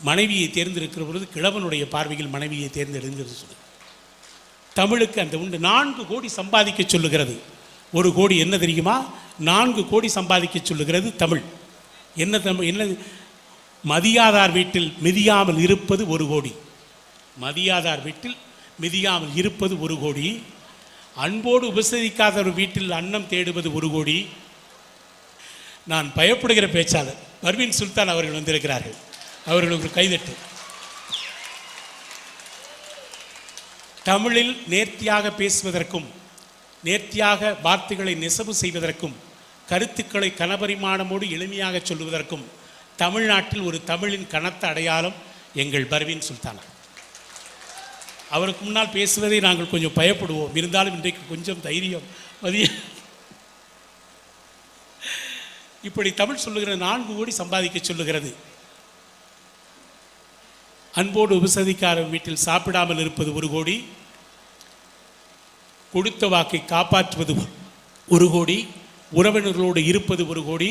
மனைவியை தேர்ந்தெடுக்கிற பொழுது கிழவனுடைய பார்வையில் மனைவியை தேர்ந்தெடுங்கிறது சொல்லு தமிழுக்கு அந்த உண்டு நான்கு கோடி சம்பாதிக்க சொல்லுகிறது. ஒரு கோடி என்ன தெரியுமா? நான்கு கோடி சம்பாதிக்க சொல்லுகிறது தமிழ். என்ன தமிழ் என்ன? மதியாதார் வீட்டில் மிதியாமல் இருப்பது ஒரு கோடி. மதியாதார் வீட்டில் மிதியாமல் இருப்பது ஒரு கோடி. அன்போடு உபசரிக்காத ஒரு வீட்டில் அன்னம் தேடுவது ஒரு கோடி. நான் பயப்படுகிற பேச்சாளர் பர்வீன் சுல்தான் அவர்கள் வந்திருக்கிறார்கள். அவர்களுக்கு கைதட்டு. தமிழில் நேர்த்தியாக பேசுவதற்கும் நேர்த்தியாக வார்த்தைகளை நெசவு செய்வதற்கும் கருத்துக்களை கனபரிமாணமோடு எளிமையாக சொல்லுவதற்கும் தமிழ்நாட்டில் ஒரு தமிழின் கனத்த அடையாளம் எங்கள் பர்வீன் சுல்தானா. அவருக்கு முன்னால் பேசுவதை நாங்கள் கொஞ்சம் பயப்படுவோம். இருந்தாலும் இன்றைக்கு கொஞ்சம் தைரியம் மதிய. இப்படி தமிழ் சொல்லுகிற நான்கு கோடி சம்பாதிக்க சொல்லுகிறது. அன்போடு உபசதிக்கார வீட்டில் சாப்பிடாமல் இருப்பது ஒரு கோடி. கொடுத்த வாக்கை காப்பாற்றுவது ஒரு கோடி. உறவினர்களோடு இருப்பது ஒரு கோடி.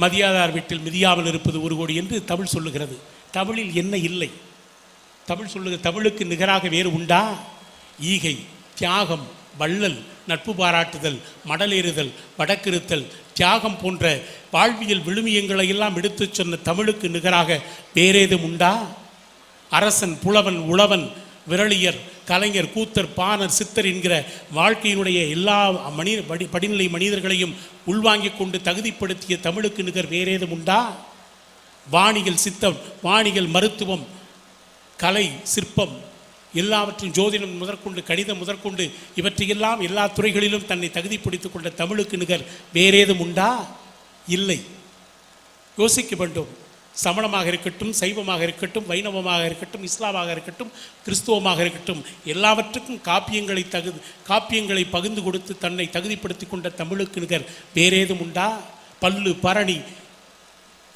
மதியாதார் வீட்டில் மிதியாமல் இருப்பது ஒரு கோடி என்று தமிழ் சொல்லுகிறது. தமிழில் என்ன இல்லை? தமிழ் சொல்லுக தமிழுக்கு நிகராக வேறு உண்டா? ஈகை தியாகம் வள்ளல் நட்பு பாராட்டுதல் மடலேறுதல் வடக்கிருத்தல் தியாகம் போன்ற வாழ்வியல் விழுமியங்களை எல்லாம் எடுத்துச் சொன்ன தமிழுக்கு நிகராக வேறேதும் உண்டா? அரசன் புலவன் உழவன் விரலியர் கலைஞர் கூத்தர் பாணர் சித்தர் என்கிற வாழ்க்கையினுடைய எல்லா மனித படி படிநிலை மனிதர்களையும் உள்வாங்கிக் கொண்டு தகுதிப்படுத்திய தமிழுக்கு நிகர் வேறேதும் உண்டா? வாணிகள் சித்தம் வாணிகள் மருத்துவம் கலை சிற்பம் எல்லாவற்றும் ஜோதிடம் முதற்கொண்டு கணிதம் முதற்கொண்டு இவற்றையெல்லாம் எல்லா துறைகளிலும் தன்னை தகுதிப்படுத்திக் கொண்ட தமிழுக்கு நிகர் வேறேதும் உண்டா? இல்லை. யோசிக்க வேண்டும். சமணமாக இருக்கட்டும் சைவமாக இருக்கட்டும் வைணவமாக இருக்கட்டும் இஸ்லாமாக இருக்கட்டும் கிறிஸ்துவமாக இருக்கட்டும் எல்லாவற்றுக்கும் காப்பியங்களை தகு காப்பியங்களை பகிர்ந்து கொடுத்து தன்னை தகுதிப்படுத்தி கொண்ட தமிழுக்கு நிகர் வேறேதும் உண்டா? பல்லு பரணி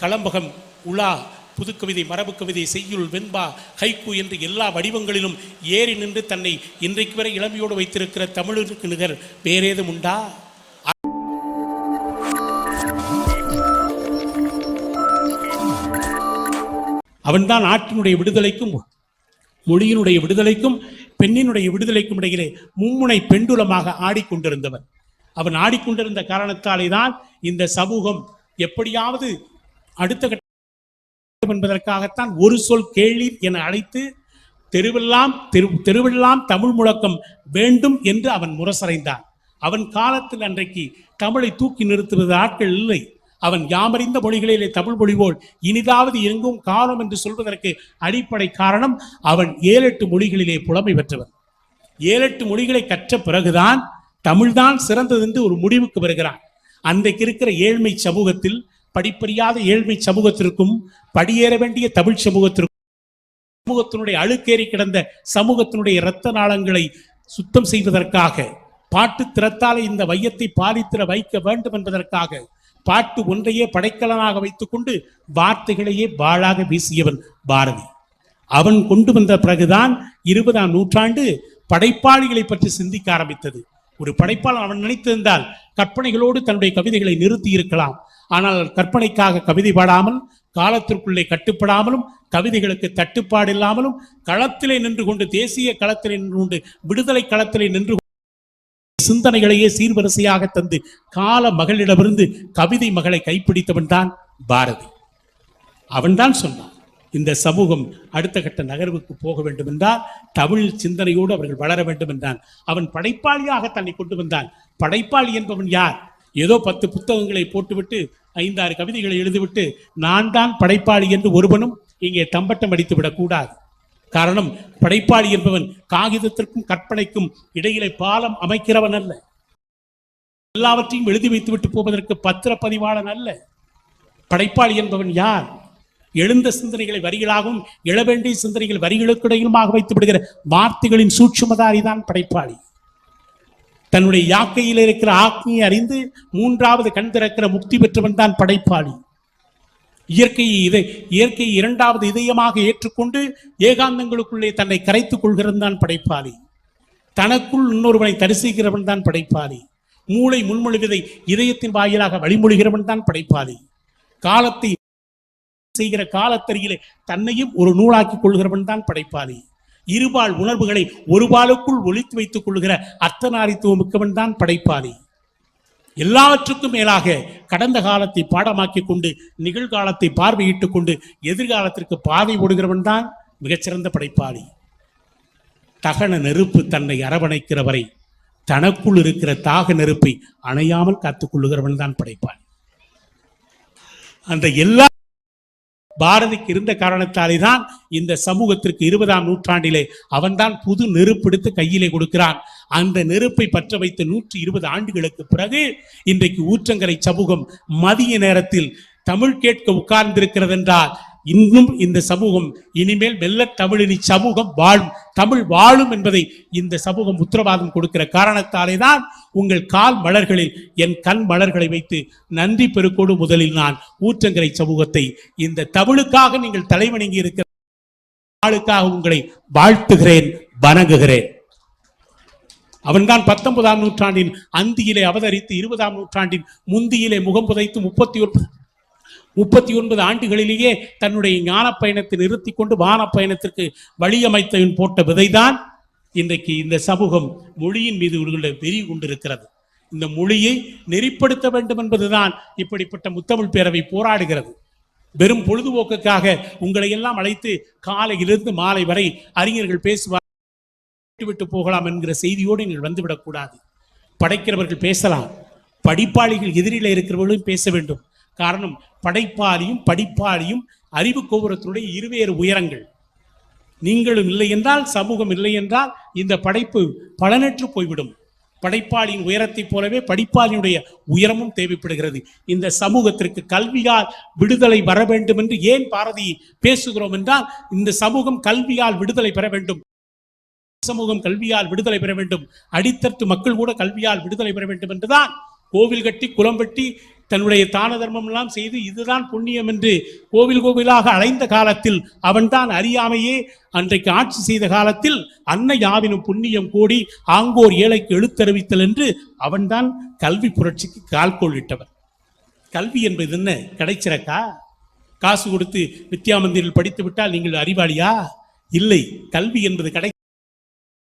களம்பகம் உலா புதுக்கவிதை மரபு கவிதை செய்யுள் வெண்பா ஹைக்கு என்று எல்லா வடிவங்களிலும் ஏறி நின்று தன்னை இன்றைக்கு வரை இளமையோடு வைத்திருக்கிற தமிழருக்கு நிகர் வேறேதும் உண்டா? அவன்தான் நாட்டினுடைய விடுதலைக்கும் மொழியினுடைய விடுதலைக்கும் பெண்ணினுடைய விடுதலைக்கும் இடையிலே மும்முனை பெண்டுலமாக ஆடிக்கொண்டிருந்தவன். அவன் ஆடிக்கொண்டிருந்த காரணத்தாலே தான் இந்த சமூகம் எப்படியாவது அடுத்த கட்ட என்பதற்காகத்தான் ஒரு சொல் கேளீர் என அழைத்து தெருவெல்லாம் தெரு தெருவெல்லாம் தமிழ் முழக்கம் வேண்டும் என்று அவன் முரசறைந்தான். அவன் காலத்தில் அன்றைக்கு தமிழை தூக்கி நிறுத்துவது ஆட்கள் இல்லை. அவன் யாமறிந்த மொழிகளிலே தமிழ் மொழி போல் இனிதாவது எங்கும் காலம் என்று சொல்வதற்கு அடிப்படை காரணம் அவன் ஏழெட்டு மொழிகளிலே புலமை பெற்றவன். ஏழெட்டு மொழிகளை கற்ற பிறகுதான் தமிழ்தான் சிறந்தது என்று ஒரு முடிவுக்கு வருகிறான். அன்றைக்கு இருக்கிற ஏழ்மை சமூகத்தில் படிப்பறியாத ஏழ்மை சமூகத்திற்கும் படியேற வேண்டிய தமிழ் சமூகத்திற்கும் சமூகத்தினுடைய அழுக்கேறி கிடந்த சமூகத்தினுடைய இரத்த நாளங்களை சுத்தம் செய்வதற்காக பாட்டு திறத்தாலே இந்த வையத்தை பாலித்திர வைக்க வேண்டும் என்பதற்காக பாட்டு ஒன்றையே படைக்கலனாக வைத்துக்கொண்டு வார்த்தைகளையே வாழாக வீசியவன் பாரதி. அவன் கொண்டு வந்த பிறகுதான் இருபதாம் நூற்றாண்டு படைப்பாளிகளை பற்றி சிந்திக்க ஆரம்பித்தது. ஒரு படைப்பாளன் அவன் நினைத்திருந்தால் கற்பனைகளோடு தன்னுடைய கவிதைகளை நிறுத்தி இருக்கலாம் ஆனால் கற்பனைக்காக கவிதை பாடாமல் காலத்திற்குள்ளே கட்டுப்படாமலும் கவிதைகளுக்கு தட்டுப்பாடு இல்லாமலும் களத்திலே நின்று கொண்டு தேசிய களத்திலே நின்று கொண்டு விடுதலை களத்திலே நின்று கொண்டு சிந்தனைகளையே சீர்வரிசையாக தந்து கால மகளிடமிருந்து கவிதை மகளை கைப்பிடித்தவன் தான் பாரதி. அவன்தான் சொன்னான் இந்த சமூகம் அடுத்த கட்ட நகர்வுக்கு போக வேண்டும் என்றால் தமிழ் சிந்தனையோடு அவர்கள் வளர வேண்டும் என்றான் அவன் படைப்பாளியாக தன்னை கொண்டு வந்தான். படைப்பாளி என்பவன் யார்? ஏதோ பத்து புத்தகங்களை போட்டுவிட்டு ஐந்தாறு கவிதைகளை எழுதிவிட்டு நான் தான் படைப்பாளி என்று ஒருவனும் இங்கே தம்பட்டம் அடித்து விடக்கூடாது. காரணம் படைப்பாளி என்பவன் காகிதத்திற்கும் கற்பனைக்கும் இடையிலே பாலம் அமைக்கிறவன் அல்ல. எல்லாவற்றையும் எழுதி வைத்துவிட்டு போவதற்கு பத்திரப்பதிவாளன் அல்ல. படைப்பாளி என்பவன் யார்? எழுந்த சிந்தனைகளை வரிகளாகவும் எழவேண்டிய சிந்தனைகள் வரிகளுக்கு இடையிலுமாக வைத்து விடுகிற வார்த்தைகளின் சூட்சுமதாரி தான் படைப்பாளி. தன்னுடைய யாக்கையில் இருக்கிற ஆக்னியை அறிந்து மூன்றாவது கண் திறக்கிற முக்தி பெற்றவன் தான் படைப்பாளி. இயற்கையை இதை இயற்கையை இரண்டாவது இதயமாக ஏற்றுக்கொண்டு ஏகாந்தங்களுக்குள்ளே தன்னை கரைத்துக் கொள்கிறவன் தான் படைப்பாளி. தனக்குள் இன்னொருவனை தரிசிக்கிறவன் தான் படைப்பாளி. மூளை முன்மொழிவதை இதயத்தின் வாயிலாக வழிமொழிகிறவன் தான் படைப்பாளி. காலத்தை செய்கிற காலத்தருகிலே தன்னையும் ஒரு நூலாக்கிக் கொள்கிறவன் தான் படைப்பாளி. இருபால் உணர்வுகளை ஒருபாலுக்குள் ஒழித்து ஒளித்து வைத்துக் கொள்கிற அர்த்தநாரித்துவம் மிக்கவன் தான் படைப்பாளி. எல்லாவற்றுக்கும் மேலாக கடந்த காலத்தை பாடமாக்கி கொண்டு நிகழ்காலத்தை பார்வையிட்டுக் கொண்டு எதிர்காலத்திற்கு பாதை ஓடுகிறவன் தான் மிகச்சிறந்த படைப்பாளி. தகன நெருப்பு தன்னை அரவணைக்கிறவரை தனக்குள் இருக்கிற தாக நெருப்பை அணையாமல் காத்துக் கொள்ளுகிறவன் தான் படைப்பாளி. அந்த எல்லா பாரதிக்கு இருந்த காரணத்தாலே தான் இந்த சமூகத்திற்கு இருபதாம் நூற்றாண்டிலே அவன்தான் புது நெருப்பெடுத்து கையிலே கொடுக்கிறான். அந்த நெருப்பை பற்ற வைத்த நூற்றி இருபது ஆண்டுகளுக்கு பிறகு இன்றைக்கு ஊற்றங்கரை சமூகம் மதிய நேரத்தில் தமிழ் கேட்க உட்கார்ந்திருக்கிறது என்றால் இன்னும் இந்த சமூகம் இனிமேல் வெள்ள தமிழினி சமூகம் வாழும். தமிழ் வாழும் என்பதை இந்த சமூகம் உத்தரவாதம் கொடுக்கிற காரணத்தாலே தான் உங்கள் கால் மலர்களில் என் கண் மலர்களை வைத்து நன்றி பெருக்கோடு முதலில் நான் ஊற்றங்கரை சமூகத்தை இந்த தமிழுக்காக நீங்கள் தலைவணங்கி இருக்கிற நாளுக்காக உங்களை வாழ்த்துகிறேன் வணங்குகிறேன். அவன்தான் பத்தொன்பதாம் நூற்றாண்டின் அந்தியிலே அவதரித்து இருபதாம் நூற்றாண்டின் முந்தியிலே முகம் புதைத்து முப்பத்தி ஒன்று முப்பத்தி ஒன்பது ஆண்டுகளிலேயே தன்னுடைய ஞான பயணத்தை நிறுத்தி கொண்டு வான பயணத்திற்கு வழியமைத்தவன் போட்ட விதைதான் இன்றைக்கு இந்த சமூகம் மொழியின் மீது உள்ள வெறி கொண்டிருக்கிறது. இந்த மொழியை நெறிப்படுத்த வேண்டும் என்பதுதான் இப்படிப்பட்ட முத்தமிழ் பேரவை போராடுகிறது. வெறும் பொழுதுபோக்குக்காக உங்களை எல்லாம் அழைத்து காலையிலிருந்து மாலை வரை அறிஞர்கள் பேசுவார் விட்டு போகலாம் என்கிற செய்தியோடு நீங்கள் வந்துவிடக்கூடாது. படைக்கிறவர்கள் பேசலாம். படிப்பாளிகள் எதிரில் இருக்கிறவர்களும் பேச வேண்டும். காரணம் படைப்பாளியும் படிப்பாளியும் அறிவு கோபுரத்தினுடைய இருவேறு உயரங்கள். நீங்களும் இல்லை என்றால் சமூகம் இல்லை என்றால் இந்த படைப்பு பலனற்று போய்விடும். படைப்பாளியின் உயரத்தைப் போலவே படிப்பாளியினுடைய உயரமும் தேவைப்படுகிறது. இந்த சமூகத்திற்கு கல்வியால் விடுதலை வர வேண்டும் என்று ஏன் பாரதி பேசுகிறோம் என்றால் இந்த சமூகம் கல்வியால் விடுதலை பெற வேண்டும். சமூகம் கல்வியால் விடுதலை பெற வேண்டும். அடித்தட்டு மக்கள் கூட கல்வியால் விடுதலை பெற வேண்டும் என்றுதான் கோவில் கட்டி குளம் வெட்டி தன்னுடைய தான தர்மம் எல்லாம் செய்து இதுதான் புண்ணியம் என்று கோவில் கோவிலாக அலைந்த காலத்தில் அவன்தான் அறியாமையே அன்றைக்கு ஆட்சி செய்த காலத்தில் அன்னை யாவினும் புண்ணியம் கூடி ஆங்கோர் ஏழைக்கு எழுத்தறிவித்தல் என்று அவன்தான் கல்வி புரட்சிக்கு கால்கோள் இட்டவர் கல்வி என்பது என்ன? கிடைச்சிறக்கா? காசு கொடுத்து வித்யா மந்திரில் படித்து விட்டால் நீங்கள் அறிவாளியா? இல்லை. கல்வி என்பது கடை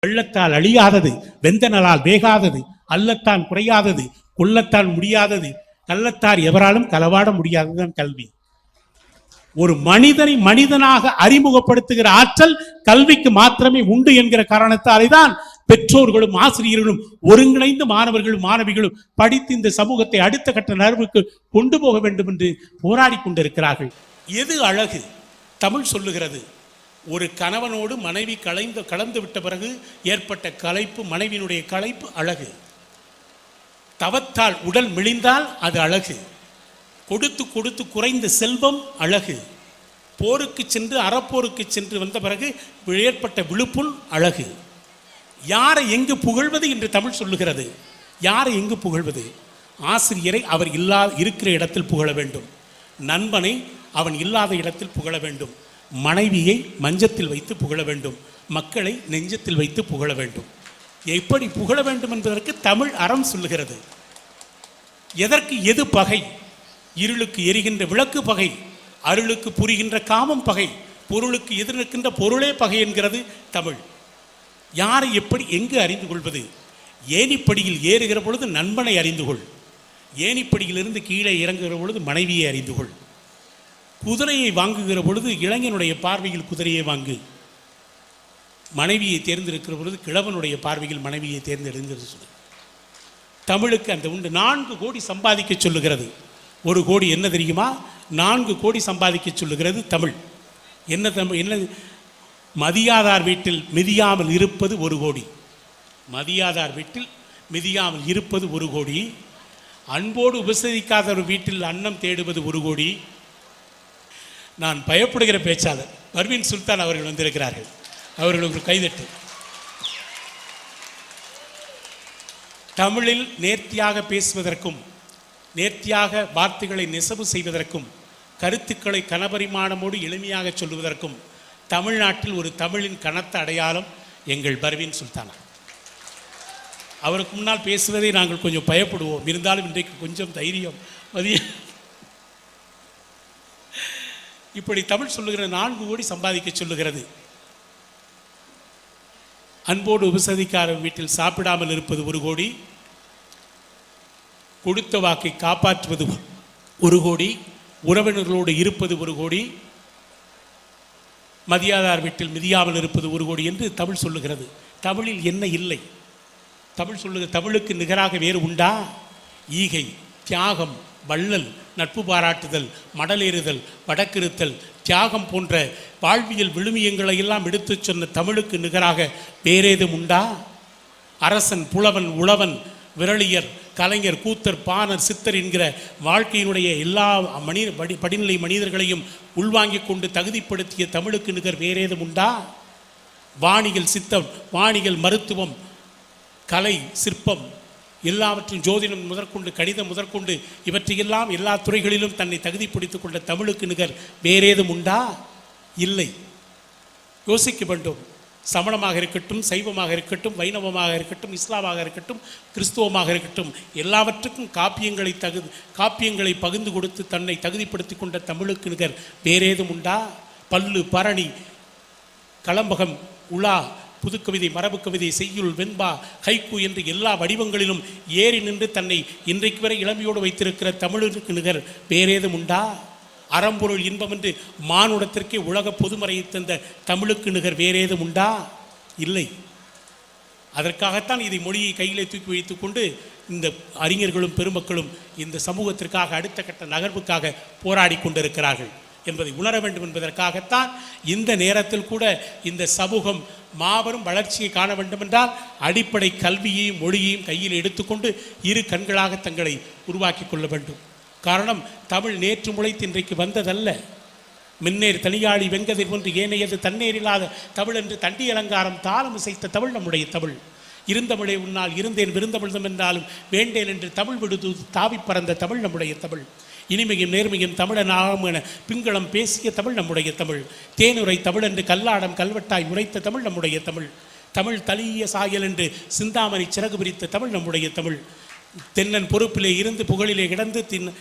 வெள்ளத்தால் அழியாதது வெந்தனலால் வேகாதது அல்லத்தான் குறையாதது கொல்லத்தான் முடியாதது கள்ளத்தார் எவராலும் களவாட முடியாதுதான் கல்வி. ஒரு மனிதனை மனிதனாக அறிமுகப்படுத்துகிற ஆற்றல் கல்விக்கு மாத்திரமே உண்டு என்கிற காரணத்தாலே தான் பெற்றோர்களும் ஆசிரியர்களும் ஒருங்கிணைந்து மாணவர்களும் மாணவிகளும் படித்து இந்த சமூகத்தை அடுத்த கட்ட நர்வுக்கு கொண்டு போக வேண்டும் என்று போராடி கொண்டிருக்கிறார்கள். எது அழகு? தமிழ் சொல்லுகிறது. ஒரு கணவனோடு மனைவி கலைந்து கலந்து விட்ட பிறகு ஏற்பட்ட கலைப்பு மனைவியினுடைய கலைப்பு அழகு. தவத்தால் உடல் மெலிந்தால் அது அழகு. கொடுத்து கொடுத்து குறைந்த செல்வம் அழகு. போருக்கு சென்று அறப்போருக்கு சென்று வந்த பிறகு ஏற்பட்ட விழுப்புண் அழகு. யாரை எங்கு புகழ்வது என்று தமிழ் சொல்லுகிறது. யாரை எங்கு புகழ்வது? ஆசிரியரை அவர் இல்லா இருக்கிற இடத்தில் புகழ வேண்டும். நண்பனை அவன் இல்லாத இடத்தில் புகழ வேண்டும். மனைவியை மஞ்சத்தில் வைத்து புகழ வேண்டும். மக்களை நெஞ்சத்தில் வைத்து புகழ வேண்டும். எப்படி புகழ வேண்டும் என்பதற்கு தமிழ் அறம் சொல்லுகிறது. எதற்கு எது பகை? இருளுக்கு எரிகின்ற விளக்கு பகை அருளுக்கு புரிகின்ற காமம் பகை பொருளுக்கு எதிர் நிற்கின்ற பொருளே பகை என்கிறது தமிழ். யாரை எப்படி எங்கு அறிந்து கொள்வது? ஏணிப்படியில் ஏறுகிற பொழுது நண்பனை அறிந்து கொள். ஏணிப்படியிலிருந்து கீழே இறங்குகிற பொழுது மனைவியை அறிந்து கொள். குதிரையை வாங்குகிற பொழுது இளைஞனுடைய பார்வையில் குதிரையை வாங்கு. மனைவியை தேர்ந்தெடுக்கிற பொழுது கிழவனுடைய பார்வையில் மனைவியை தேர்ந்தெடுங்கிறது சொல்லு தமிழுக்கு அந்த உண்டு நான்கு கோடி சம்பாதிக்க சொல்லுகிறது. ஒரு கோடி என்ன தெரியுமா? நான்கு கோடி சம்பாதிக்க சொல்லுகிறது தமிழ். என்ன தமிழ் என்ன மதியாதார் வீட்டில் மிதியாமல் இருப்பது ஒரு கோடி. மதியாதார் வீட்டில் மிதியாமல் இருப்பது ஒரு கோடி. அன்போடு உபசரிக்காத ஒரு வீட்டில் அன்னம் தேடுவது ஒரு கோடி. நான் பயப்படுகிற பேச்சாளர் பர்வீன் சுல்தான் அவர்கள் வந்திருக்கிறார்கள். அவர்களுக்கு கைதட்டு. தமிழில் நேர்த்தியாக பேசுவதற்கும் நேர்த்தியாக வார்த்தைகளை நெசவு செய்வதற்கும் கருத்துக்களை கனபரிமாணமோடு எளிமையாக சொல்லுவதற்கும் தமிழ்நாட்டில் ஒரு தமிழின் கனத்த அடையாளம் எங்கள் பர்வீன் சுல்தானா. அவருக்கு முன்னால் பேசுவதை நாங்கள் கொஞ்சம் பயப்படுவோம். இருந்தாலும் இன்றைக்கு கொஞ்சம் தைரியம். மதிய. இப்படி தமிழ் சொல்லுகிற நான்கு கோடி சம்பாதிக்க சொல்லுகிறது. அன்போடு உபசதிக்கார வீட்டில் சாப்பிடாமல் இருப்பது ஒரு கோடி. கொடுத்த வாக்கை காப்பாற்றுவது ஒரு கோடி. உறவினர்களோடு இருப்பது ஒரு கோடி. மதியாதார் வீட்டில் மிதியாமல் இருப்பது ஒரு கோடி என்று தமிழ் சொல்லுகிறது. தமிழில் என்ன இல்லை? தமிழ் சொல்லுகிற தமிழுக்கு நிகராக வேறு உண்டா? ஈகை தியாகம் வள்ளல் நட்பு பாராட்டுதல் மடலேறுதல் வடக்கிருத்தல் தியாகம் போன்ற வாழ்வியல் விழுமியங்களை எல்லாம் எடுத்துச் சொன்ன தமிழுக்கு நிகராக வேறேதும் உண்டா? அரசன் புலவன் உழவன் விரலியர் கலைஞர் கூத்தர் பாணர் சித்தர் என்கிற வாழ்க்கையினுடைய எல்லா மனித படி படிநிலை மனிதர்களையும் உள்வாங்கிக் கொண்டு தகுதிப்படுத்திய தமிழுக்கு நிகர் வேறேதும் உண்டா? வாணிகள் சித்தம் வாணிகள் மருத்துவம் கலை சிற்பம் எல்லாவற்றும் ஜோதிடம் முதற்கொண்டு கணிதம் முதற்கொண்டு இவற்றையெல்லாம் எல்லா துறைகளிலும் தன்னை தகுதிப்படுத்திக் கொண்ட தமிழுக்கு நிகர் வேறேதும் உண்டா? இல்லை. யோசிக்க வேண்டும். சமணமாக இருக்கட்டும் சைவமாக இருக்கட்டும் வைணவமாக இருக்கட்டும் இஸ்லாமாக இருக்கட்டும் கிறிஸ்துவமாக இருக்கட்டும் எல்லாவற்றுக்கும் காப்பியங்களை தகுதி காப்பியங்களை பகிர்ந்து கொடுத்து தன்னை தகுதிப்படுத்திக் கொண்ட தமிழுக்கு நிகர் வேறேதும் உண்டா? பல்லு பரணி களம்பகம் உலா புதுக்கவிதை மரபு கவிதை செய்யுள் வெண்பா ஹைக்கு என்று எல்லா வடிவங்களிலும் ஏறி நின்று தன்னை இன்றைக்கு வரை இளமையோடு வைத்திருக்கிற தமிழுக்கு நிகர் வேறேதும் உண்டா? அறம்பொருள் இன்பம் என்று மானுடத்திற்கே உலக பொதுமறையை தந்த தமிழுக்கு நிகர் வேறேதும் உண்டா? இல்லை. அதற்காகத்தான் இதை மொழியை கையிலே தூக்கி வைத்துக் கொண்டு இந்த அறிஞர்களும் பெருமக்களும் இந்த சமூகத்திற்காக அடுத்த கட்ட நகர்வுக்காக போராடி கொண்டிருக்கிறார்கள் என்பதை உணர வேண்டும் என்பதற்காகத்தான் இந்த நேரத்தில் கூட இந்த சமூகம் மாபெரும் வளர்ச்சியை காண வேண்டுமென்றால் அடிப்படை கல்வியையும் மொழியையும் கையில் எடுத்துக்கொண்டு இரு கண்களாக தங்களை உருவாக்கி கொள்ள வேண்டும். காரணம் தமிழ் நேற்று முளைத்து இன்றைக்கு வந்ததல்ல. மின்னேர் தனியாளி வெங்கதிர் ஒன்று ஏனையது தன்னேரில்லாத தமிழ் என்று தண்டி அலங்காரம் தாளம் இசைத்த தமிழ் நம்முடைய தமிழ். இருந்தமிழை உன்னால் இருந்தேன் விருந்தமிழ்தம் என்றாலும் வேண்டேன் என்று தமிழ் விடுது தாவி பறந்த தமிழ் நம்முடைய தமிழ். இனிமையும் நேர்மையும் தமிழன் ஆகும் என பிங்களம் பேசிய தமிழ் நம்முடைய தமிழ். தேனுரை தமிழ் என்று கல்லாடம் கல்வெட்டாய் உரைத்த தமிழ் நம்முடைய தமிழ். தமிழ் தலிய சாயல் என்று சிந்தாமணி சிறகு பிரித்த தமிழ் நம்முடைய தமிழ். தென்னன் பொறுப்பிலே இருந்து புகழிலே கிடந்து தின்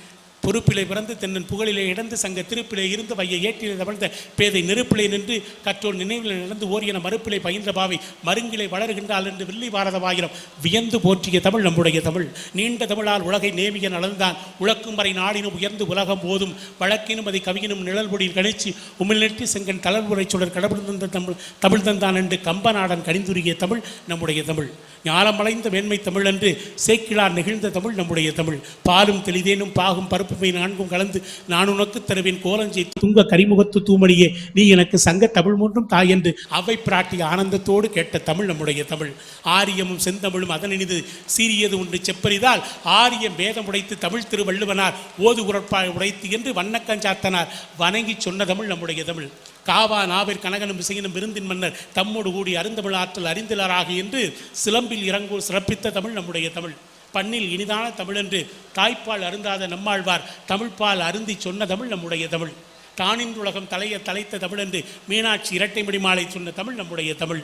பொறுப்பிலே பிறந்து தென்னன் புகழிலே இடந்து சங்க திருப்பிலே இருந்து வைய ஏற்றிலே தவழ்ந்த பேதை நெருப்பிலே நின்று கற்றோர் நினைவில் நடந்து ஓரியன மறுப்பிலே பயின்ற பாவை மருங்கிலே வளர்கின்றால் என்று வில்லி பாரதமாகிறோம் வியந்து போற்றிய தமிழ் நம்முடைய தமிழ். நீண்ட தமிழால் உலகை நேமிய நலந்தான். உழக்கும் வரை நாடினும் உயர்ந்து உலகம் போதும். வழக்கினும் அதை கவியினும் நிழல்பொடியில் கணிச்சு உமிழ்நெற்றி செங்கன் தளர்வுரை சுடர் கடவுள் தந்த தமிழ் தமிழ் தந்தான் என்று கம்பநாடன் கணிந்துரிய தமிழ் நம்முடைய தமிழ். ஞானமடைந்த மேன்மை தமிழ் என்று சேக்கிழார் நெகிழ்ந்த தமிழ் நம்முடைய தமிழ். பாலும் தெளிதேனும் பாகும் பருப்புமை நான்கும் கலந்து நான் உனக்கு தருவேன் கோலஞ்சை. துங்க கரிமுகத்து தூமணியே நீ எனக்கு சங்க தமிழ் மூன்றும் தாய் என்று அவை பிராட்டி ஆனந்தத்தோடு கேட்ட தமிழ் நம்முடைய தமிழ். ஆரியமும் செந்தமிழும் அதனினிது சீரியது ஒன்று செப்பறிதால் ஆரியம் வேதம் உடைத்து தமிழ் திருவள்ளுவனார் ஓது உரப்பாய் உடைத்து என்று வண்ணக்கஞ்சாத்தனார். வணங்கி சொன்ன தமிழ் நம்முடைய தமிழ். காவா நாவிற் கனகனும் விசையனும் விருந்தின் மன்னர் தம்மோடு கூடி அருந்தமிழ் ஆற்றல் அறிந்திலராக என்று சிலம்பில் இறங்கோர் சிறப்பித்த தமிழ் நம்முடைய தமிழ். பண்ணில் இனிதான தமிழ் என்று தாய்ப்பால் அருந்தாத நம்மாழ்வார் தமிழ்ப்பால் அருந்தி சொன்ன தமிழ் நம்முடைய தமிழ். தானின் உலகம் தலைய தலைத்த தமிழ் என்று மீனாட்சி இரட்டை முடிமாலை சொன்ன தமிழ் நம்முடைய தமிழ்.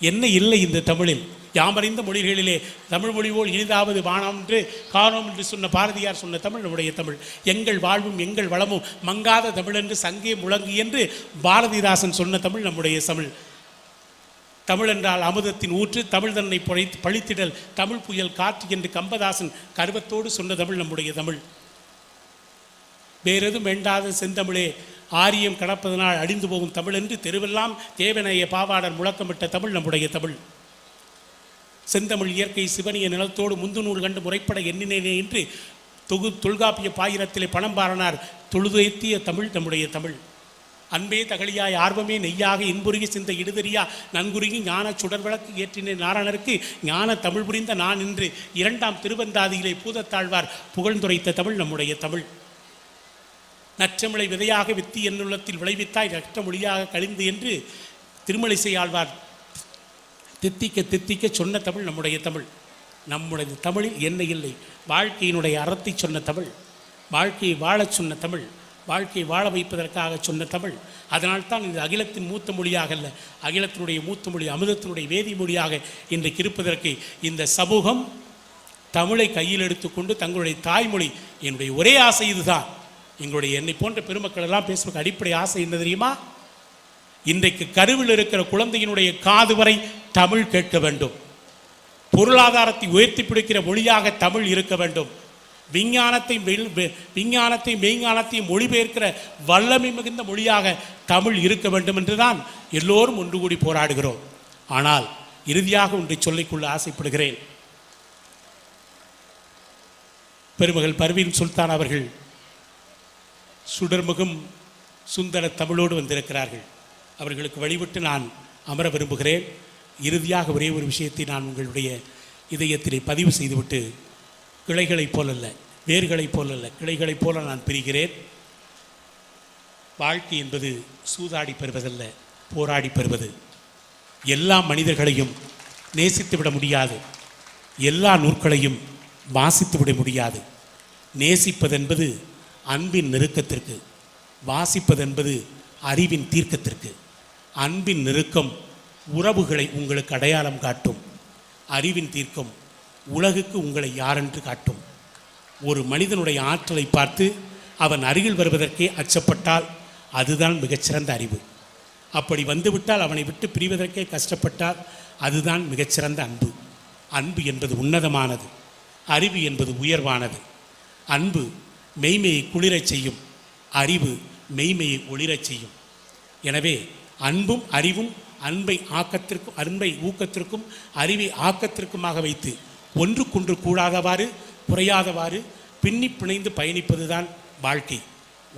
என்ன இல்லை இந்த தமிழில்? யாமறிந்த மொழிகளிலே தமிழ் மொழி போல் இனிதாவது வானம் என்று காணோம் என்று சொன்ன பாரதியார் சொன்ன தமிழ் நம்முடைய தமிழ். எங்கள் வாழ்வும் எங்கள் வளமும் மங்காத தமிழ் என்று சங்கே முழங்கு என்று பாரதிதாசன் சொன்ன தமிழ் நம்முடைய தமிழ். தமிழ் என்றால் அமுதத்தின் ஊற்று தமிழ் தன்னை பொழைத்து பழித்திடல் தமிழ் புயல் காற்று என்று கம்பதாசன் கருவத்தோடு சொன்ன தமிழ் நம்முடைய தமிழ். வேறெதும் வேண்டாத செந்தமிழே ஆரியம் கடப்பதனால் அழிந்து போகும் தமிழ் என்று தெருவெல்லாம் தேவனைய பாவாடர் முழக்கமிட்ட தமிழ் நம்முடைய தமிழ். செந்தமிழ் இயற்கை சிவனிய நிலத்தோடு முந்துநூல் கண்டு முறைப்பட எண்ணினேனே என்று தொகு தொல்காப்பிய பாயிரத்திலே பணம் பாரனார் தொழுதேத்திய தமிழ் நம்முடைய தமிழ். அன்பே தகழியாய் ஆர்வமே நெய்யாக இன்புருகி சிந்த இடுதறியா நன்குருகி ஞான சுடர் விளக்கு ஏற்றின நாரணருக்கு ஞான தமிழ் புரிந்த நான் என்று இரண்டாம் திருவந்தாதியிலே பூதத்தாழ்வார் புகழ்ந்துரைத்த தமிழ் நம்முடைய தமிழ். நற்றமிழை விதையாக வித்தி என்னுள்ளத்தில் விளைவித்தாய் நற்ற மொழியாக கழிந்து என்று திருமலிசை ஆழ்வார் தித்திக்க தித்திக்க சொன்ன தமிழ் நம்முடைய தமிழ். நம்முடைய தமிழில் என்ன இல்லை. வாழ்க்கையினுடைய அறத்தை சொன்ன தமிழ். வாழ்க்கையை வாழச் சொன்ன தமிழ். வாழ்க்கையை வாழ வைப்பதற்காக சொன்ன தமிழ். அதனால்தான் இது அகிலத்தின் மூத்த மொழியாக அல்ல அகிலத்தினுடைய மூத்த மொழி அமுதத்தினுடைய வேதி மொழியாக இன்றைக்கு இருப்பதற்கு இந்த சமூகம் தமிழை கையில் எடுத்துக்கொண்டு தங்களுடைய தாய்மொழி என்னுடைய ஒரே ஆசை இதுதான். எங்களுடைய என்னை போன்ற பெருமக்கள் எல்லாம் பேசுவதற்கு அடிப்படை ஆசை என்ன தெரியுமா? இன்றைக்கு கருவில் இருக்கிற குழந்தையினுடைய காது வரை தமிழ் கேட்க வேண்டும். பொருளாதாரத்தை உயர்த்தி பிடிக்கிற மொழியாக தமிழ் இருக்க வேண்டும். விஞ்ஞானத்தை மெல்- விஞ்ஞானத்தை மெய்ஞானத்தையும் மொழிபெயர்க்கிற வல்லமை மிகுந்த மொழியாக தமிழ் இருக்க வேண்டும் என்றுதான் எல்லோரும் ஒன்று கூடி போராடுகிறோம். ஆனால் இறுதியாக ஒன்றை சொல்லிக்கொள்ள ஆசைப்படுகிறேன். பெருமகள் பர்வீன் சுல்தான் அவர்கள் சுடர்முகம் சுந்தர தமிழோடு வந்திருக்கிறார்கள். அவர்களுக்கு வழிபட்டு நான் அமர விரும்புகிறேன். இறுதியாக ஒரே ஒரு விஷயத்தை நான் உங்களுடைய இதயத்திலே பதிவு செய்துவிட்டு கிளைகளைப் போலல்ல வேர்களைப் போலல்ல கிளைகளைப் போல நான் பிரிகிறேன். வாழ்க்கை என்பது சூதாடி பெறுவதல்ல போராடி பெறுவது. எல்லா மனிதர்களையும் நேசித்து விட முடியாது. எல்லா நூற்களையும் வாசித்து விட முடியாது. நேசிப்பதென்பது அன்பின் நெருக்கத்திற்கு வாசிப்பதென்பது அறிவின் தீர்க்கத்திற்கு. அன்பின் நெருக்கம் உறவுகளை உங்களுக்கு அடையாளம் காட்டும். அறிவின் தீர்க்கம் உலகுக்கு உங்களை யாரென்று காட்டும். ஒரு மனிதனுடைய ஆற்றலை பார்த்து அவன் அருகில் வருவதற்கே அச்சப்பட்டால் அதுதான் மிகச்சிறந்த அறிவு. அப்படி வந்துவிட்டால் அவனை விட்டு பிரிவதற்கே கஷ்டப்பட்டால் அதுதான் மிகச்சிறந்த அன்பு. அன்பு என்பது உன்னதமானது. அறிவு என்பது உயர்வானது. அன்பு மெய்மையை குளிரச் செய்யும். அறிவு மெய்மையை ஒளிரச் செய்யும். எனவே அன்பும் அறிவும் அன்பை ஆக்கத்திற்கும் அன்பை ஊக்கத்திற்கும் அறிவை ஆக்கத்திற்குமாக வைத்து ஒன்றுக்கொன்று கூடாதவாறு குறையாதவாறு பின்னி பிணைந்து பயணிப்பதுதான் வாழ்க்கை.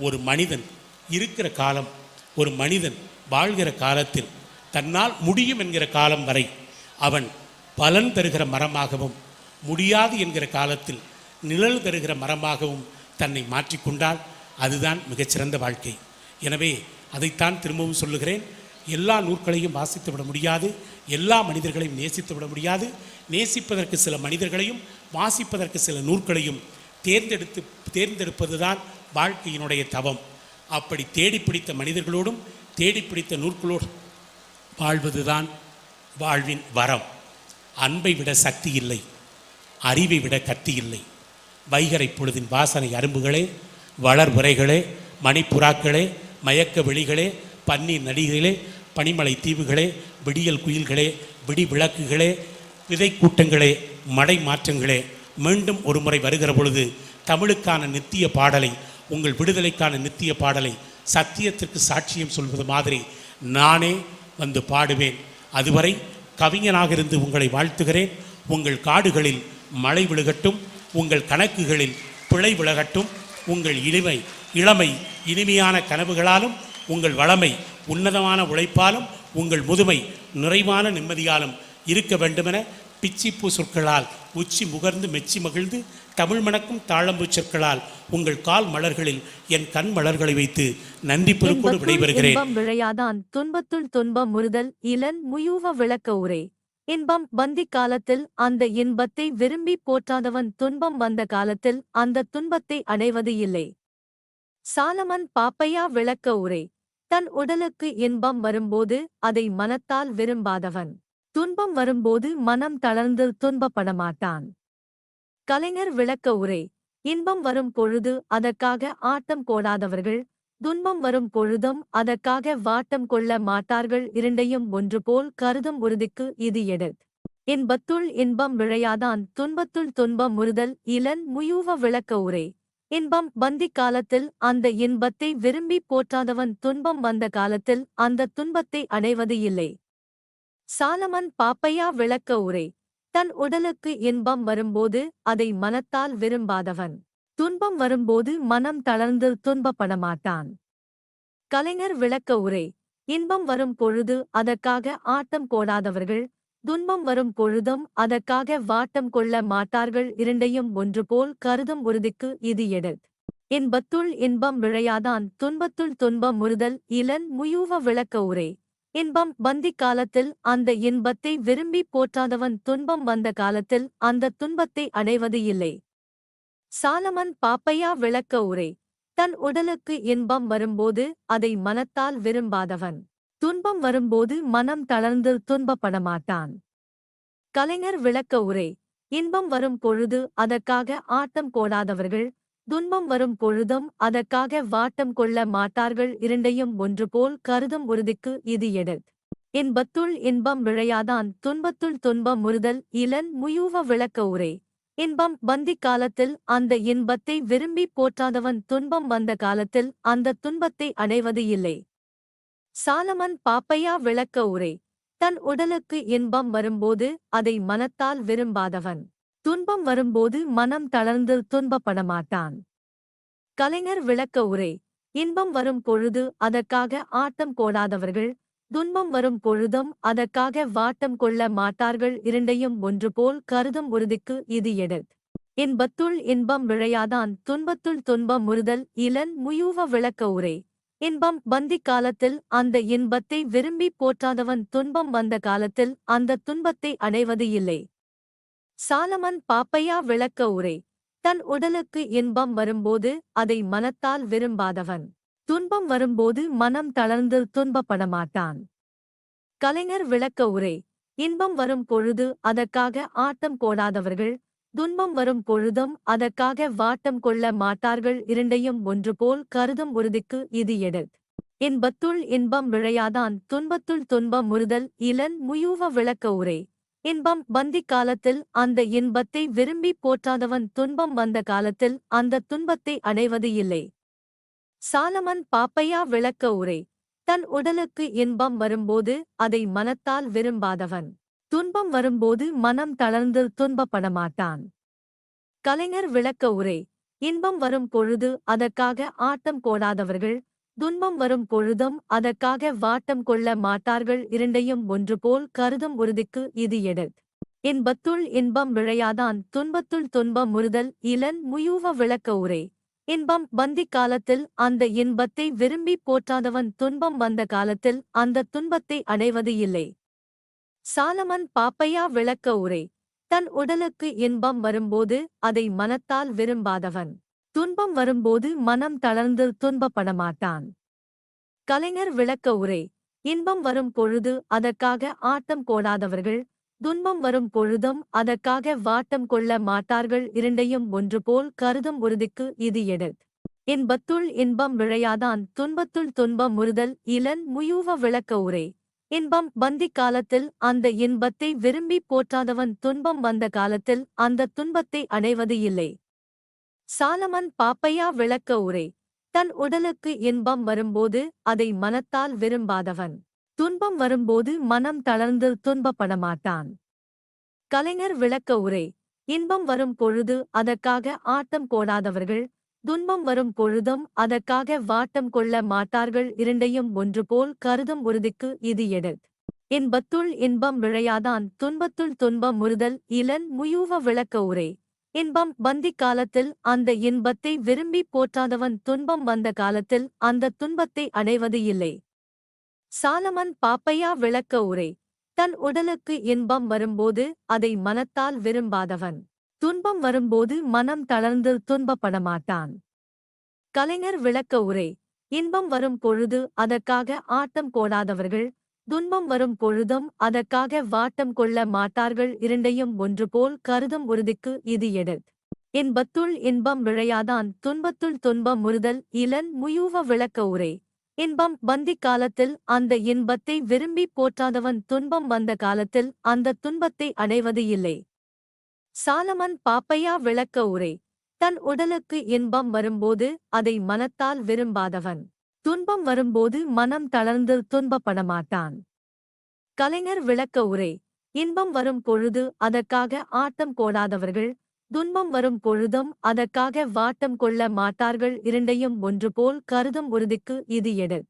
ஒரு மனிதன் இருக்கிற காலம் ஒரு மனிதன் வாழ்கிற காலத்தில் தன்னால் முடியும் என்கிற காலம் வரை அவன் பலன் தருகிற மரமாகவும் முடியாது என்கிற காலத்தில் நிழல் தருகிற மரமாகவும் தன்னை மாற்றிக்கொண்டால் அதுதான் மிகச்சிறந்த வாழ்க்கை. எனவே அதைத்தான் திரும்பவும் சொல்லுகிறேன். எல்லா நூற்களையும் வாசித்து விட முடியாது. எல்லா மனிதர்களையும் நேசித்து விட முடியாது. நேசிப்பதற்கு சில மனிதர்களையும் வாசிப்பதற்கு சில நூற்களையும் தேர்ந்தெடுத்து தேர்ந்தெடுப்பதுதான் வாழ்க்கையினுடைய தவம். அப்படி தேடி பிடித்த மனிதர்களோடும் தேடி பிடித்த நூற்களோடும் வாழ்வதுதான் வாழ்வின் வரம். அன்பை விட சக்தி இல்லை. அறிவை விட கத்தி இல்லை. வைகரை பொழுதின் வாசனை அரும்புகளே வளர் உரைகளே மணிப்புறாக்களே மயக்க வெளிகளே பன்னீர் நடிகளே பனிமலை தீவுகளே விடியல் குயில்களே விடி விளக்குகளே விதை கூட்டங்களே மடை மாற்றங்களே மீண்டும் ஒரு முறை வருகிற பொழுது தமிழுக்கான நித்திய பாடலை உங்கள் விடுதலைக்கான நித்திய பாடலை சத்தியத்திற்கு சாட்சியம் சொல்வது மாதிரி நானே வந்து பாடுவேன். அதுவரை கவிஞனாக இருந்து உங்களை வாழ்த்துகிறேன். உங்கள் காடுகளில் மழை விழுகட்டும். உங்கள் கணக்குகளில் பிழை விலகட்டும். உங்கள் இனிமை இளமை இனிமையான கனவுகளாலும் உங்கள் வளமை உன்னதமான உழைப்பாலும் உங்கள் முதுமை நிறைவான நிம்மதியாலும் இருக்க வேண்டுமென பிச்சிப்பூ சொற்களால் உச்சி முகர்ந்து மெச்சி மகிழ்ந்து தமிழ் மணக்கும் தாழம்பு சொற்களால் உங்கள் கால் மலர்களில் என் கண் மலர்களை வைத்து நன்றி பெருக்கோடு விடைபெறுகிறேன். விழையாதான் துன்பத்துள் துன்பம் முறுதல் இளன் முயூவ விளக்க உரை. இன்பம் பந்தி காலத்தில் அந்த இன்பத்தை விரும்பி போற்றாதவன் துன்பம் வந்த காலத்தில் அந்த துன்பத்தை அடைவது இல்லை. சாலமன் பாப்பையா விளக்க உரை. தன் உடலுக்கு இன்பம் வரும்போது அதை மனத்தால் விரும்பாதவன். துன்பம் வரும்போது மனம் தளர்ந்து துன்பப்படமாட்டான். கலைஞர் விளக்க உரை. இன்பம் வரும் பொழுது அதற்காக ஆட்டம் போடாதவர்கள் துன்பம் வரும் பொழுதும் அதற்காக வாட்டம் கொள்ள மாட்டார்கள் இரண்டையும் ஒன்று போல் கருதும் உறுதிக்கு இது எடுத் இன்பத்துள் இன்பம் விழையாதான் துன்பத்துள் துன்பம் முறுதல் இளன் முயூவ விளக்க உரை. இன்பம் பந்தி காலத்தில் அந்த இன்பத்தை விரும்பி போற்றாதவன் துன்பம் வந்த காலத்தில் அந்த துன்பத்தை அடைவது இல்லை. சாலமன் பாப்பையா விளக்க உரை. தன் உடலுக்கு இன்பம் வரும்போது அதை மனத்தால் விரும்பாதவன். துன்பம் வரும்போது மனம் தளர்ந்து துன்பப்படமாட்டான். கலைஞர் விளக்க உரை இன்பம் வரும் பொழுது அதற்காக ஆட்டம் போடாதவர்கள் துன்பம் வரும் பொழுதும் அதற்காக வாட்டம் கொள்ள மாட்டார்கள் இரண்டையும் ஒன்று போல் கருதும் உறுதிக்கு இது எடல். இன்பத்துள் இன்பம் விழையாதான் துன்பத்துள் துன்பம் முறுதல் இளன் முயூவ விளக்க உரை. இன்பம் வந்தி காலத்தில் அந்த இன்பத்தை விரும்பி போற்றாதவன் துன்பம் வந்த காலத்தில் அந்த துன்பத்தை அடைவது இல்லை. சாலமன் பாப்பையா விளக்க உரை. தன் உடலுக்கு இன்பம் வரும்போது அதை மனத்தால் விரும்பாதவன். துன்பம் வரும்போது மனம் தளர்ந்து துன்பப்படமாட்டான். கலைஞர் விளக்க உரை. இன்பம் வரும் பொழுது அதற்காக ஆட்டம் போடாதவர்கள் துன்பம் வரும் பொழுதும் அதற்காக வாட்டம் கொள்ள மாட்டார்கள் இரண்டையும் ஒன்றுபோல் கருதும் உறுதிக்கு இது எடல். இன்பத்துள் இன்பம் விழையாதான் துன்பத்துள் துன்பம் முறுதல் இளன் முயூவ விளக்க உரை. இன்பம் வந்தி காலத்தில் அந்த இன்பத்தை விரும்பி போற்றாதவன் துன்பம் வந்த காலத்தில் அந்த துன்பத்தை அடைவது இல்லை. சாலமன் பாப்பையா விளக்க உரை. தன் உடலுக்கு இன்பம் வரும்போது அதை மனத்தால் விரும்பாதவன். துன்பம் வரும்போது மனம் தளர்ந்து துன்பப்படமாட்டான். கலைஞர் விளக்க உரை. இன்பம் வரும் பொழுது அதற்காக ஆட்டம் போடாதவர்கள் துன்பம் வரும் பொழுதும் அதற்காக வாட்டம் கொள்ள மாட்டார்கள் இரண்டையும் ஒன்றுபோல் கருதும் உறுதிக்கு இது எடல் இன்பத்துள் இன்பம் விழையாதான் துன்பத்துள் துன்பம் முறுதல் இளன் முயூவ விளக்க உரை. இன்பம் பந்தி காலத்தில் அந்த இன்பத்தை விரும்பி போற்றாதவன் துன்பம் வந்த காலத்தில் அந்த துன்பத்தை அடைவது இல்லை. சாலமன் பாப்பையா விளக்க உரை. தன் உடலுக்கு இன்பம் வரும்போது அதை மனத்தால் விரும்பாதவன். துன்பம் வரும்போது மனம் தளர்ந்து துன்பப்படமாட்டான். கலைஞர் விளக்க உரை இன்பம் வரும் பொழுது அதற்காக ஆட்டம் போடாதவர்கள் துன்பம் வரும் பொழுதும் அதற்காக வாட்டம் கொள்ள மாட்டார்கள் இரண்டையும் ஒன்றுபோல் கருதும் உறுதிக்கு இது எடல் இன்பத்துள் இன்பம் விழையாதான் துன்பத்துள் துன்பம் முறுதல் இளன் முயூவ விளக்க உரை. இன்பம் வந்தி காலத்தில் அந்த இன்பத்தை விரும்பி போற்றாதவன் துன்பம் வந்த காலத்தில் அந்த துன்பத்தை அடைவது இல்லை. சாலமன் பாப்பையா விளக்க உரை. தன் உடலுக்கு இன்பம் வரும்போது அதை மனத்தால் விரும்பாதவன். துன்பம் வரும்போது மனம் தளர்ந்து துன்பப்பட மாட்டான் கலைஞர் விளக்க உரை. இன்பம் வரும் பொழுது அதற்காக ஆட்டம் போடாதவர்கள் துன்பம் வரும் பொழுதும் அதற்காக வாட்டம் கொள்ள மாட்டார்கள் இரண்டையும் ஒன்றுபோல் கருதும் உறுதிக்கு இது எடல். இன்பத்துள் இன்பம் விழையாதான் துன்பத்துள் துன்பம் முறுதல் இளன் முயூவ விளக்க உரை. இன்பம் வந்தி காலத்தில் அந்த இன்பத்தை விரும்பி போற்றாதவன் துன்பம் வந்த காலத்தில் அந்த துன்பத்தை அடைவது இல்லை. சாலமன் பாப்பையா விளக்க உரை. தன் உடலுக்கு இன்பம் வரும்போது அதை மனத்தால் விரும்பாதவன். துன்பம் வரும்போது மனம் தளர்ந்து துன்பப்படமாட்டான். கலைஞர் விளக்க உரை. இன்பம் வரும் பொழுது அதற்காக ஆட்டம் போடாதவர்கள் துன்பம் வரும் பொழுதும் அதற்காக வாட்டம் கொள்ள மாட்டார்கள் இரண்டையும் ஒன்றுபோல் கருதும் உறுதிக்கு இது எடல் இன்பத்துள் இன்பம் விழையாதான் துன்பத்துள் துன்பம் முறுதல் இளன் முயூவ விளக்க உரை. இன்பம் பந்தி காலத்தில் அந்த இன்பத்தை விரும்பி போற்றாதவன் துன்பம் வந்த காலத்தில் அந்த துன்பத்தை அடைவது இல்லை. சாலமன் பாப்பையா விளக்க உரை. தன் உடலுக்கு இன்பம் வரும்போது அதை மனத்தால் விரும்பாதவன். துன்பம் வரும்போது மனம் தளர்ந்து துன்பப்படமாட்டான். கலைஞர் விளக்க உரை இன்பம் வரும் பொழுது அதற்காக ஆட்டம் போடாதவர்கள் துன்பம் வரும் பொழுதும் அதற்காக வாட்டம் கொள்ள மாட்டார்கள் இரண்டையும் ஒன்றுபோல் கருதும் உறுதிக்கு இது எடல் இன்பத்துள் இன்பம் விழையாதான் துன்பத்துள் துன்பம் முறுதல் இளன் முயூவ விளக்க உரை. இன்பம் வந்தி காலத்தில் அந்த இன்பத்தை விரும்பி போற்றாதவன் துன்பம் வந்த காலத்தில் அந்த துன்பத்தை அடைவது இல்லை. சாலமன் பாப்பையா விளக்க உரை. தன் உடலுக்கு இன்பம் வரும்போது அதை மனத்தால் விரும்பாதவன். துன்பம் வரும்போது மனம் தளர்ந்து துன்பப்பட மாட்டான் கலைஞர் விளக்க உரை. இன்பம் வரும் பொழுது அதற்காக ஆட்டம் போடாதவர்கள் துன்பம் வரும் பொழுதும் அதற்காக வாட்டம் கொள்ள மாட்டார்கள் இரண்டையும் ஒன்றுபோல் கருதும் உறுதிக்கு இது எடல் இன்பத்துள் இன்பம் விழையாதான் துன்பத்துள் துன்பம் முறுதல் இளன் முயூவ விளக்க உரை. இன்பம் வந்தி காலத்தில் அந்த இன்பத்தை விரும்பி போற்றாதவன் துன்பம் வந்த காலத்தில் அந்த துன்பத்தை அடைவது இல்லை. சாலமன் பாப்பையா விளக்க உரை. தன் உடலுக்கு இன்பம் வரும்போது அதை மனத்தால் விரும்பாதவன். துன்பம் வரும்போது மனம் தளர்ந்து துன்பப்படமாட்டான். கலைஞர் விளக்க உரை. இன்பம் வரும் பொழுது அதற்காக ஆட்டம் போடாதவர்கள் துன்பம் வரும் பொழுதும் அதற்காக வாட்டம் கொள்ள மாட்டார்கள் இரண்டையும் ஒன்றுபோல் கருதும் உறுதிக்கு இது எடல்